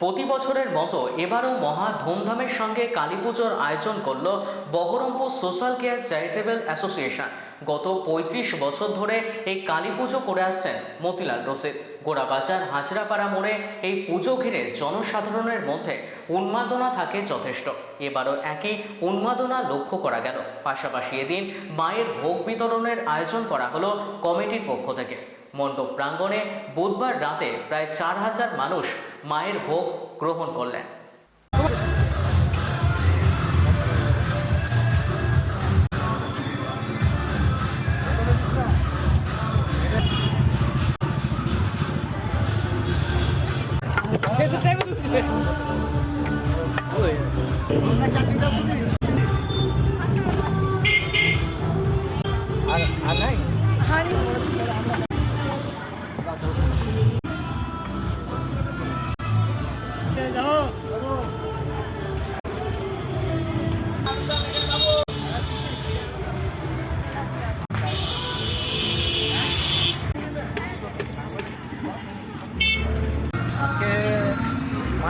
প্রতি বছরের মতো এবারও মহা ধুমধামের সঙ্গে কালী পুজোর আয়োজন করল Baharampur social care charitable association. গত পঁয়ত্রিশ বছর ধরে এই কালী পুজো করে আসছেন মতিলাল রশিদ গোড়াবাজার হাজরাপাড়া মোড়ে এই পুজো ঘিরে জনসাধারণের মধ্যে উন্মাদনা থাকে যথেষ্ট। এবারও একই উন্মাদনা লক্ষ্য করা গেল। পাশাপাশি এদিন মায়ের ভোগ বিতরণের আয়োজন করা হলো কমিটির পক্ষ থেকে। মণ্ডপ প্রাঙ্গণে বুধবার রাতে প্রায় চার হাজার মানুষ মায়ের ভোগ গ্রহণ করলেন।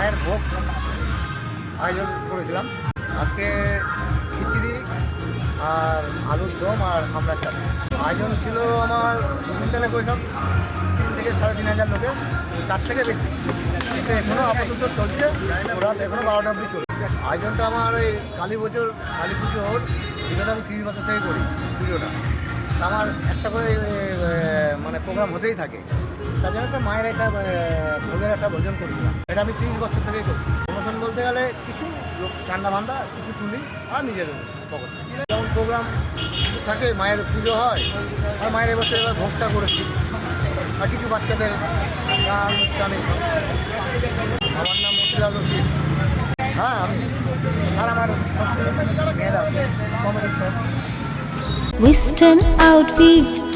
মায়ের ভোগ আয়োজন করেছিলাম। আজকে খিচড়ি আর আলুর দম আর আমরা চাল। আয়োজন ছিল আমার তিনটানে করেছিলাম। তিন থেকে সাড়ে তিন হাজার লোকের তার থেকে বেশি। কিন্তু এখনও আপাতত চলছে ওরা এখনও বারোটা অবধি চলছে। আয়োজনটা আমার ওই কালী বছর কালী পুজো ওর বিগত আমি তিরিশ বছর থেকে করি পুজোটা আমার একটা করে মানে প্রোগ্রাম হতেই থাকে। তার জন্য একটা মায়ের একটা ভোগের একটা ভোজন করেছিলাম। এটা আমি তিরিশ বছর থেকেই করছি। প্রমোশন বলতে গেলে কিছু চান্ডা বান্দা কিছু তুলি আর নিজের পকেট যেমন প্রোগ্রাম থাকে, মায়ের পুজো হয়, আর মায়ের এবছর এবার ভোগটা করেছি। আর কিছু বাচ্চাদের গান অনুষ্ঠান আমার নাম মতিলাল রশিদ। হ্যাঁ আমি আর আমার মেয়েরা ওয়েস্টার্ন আউটফিট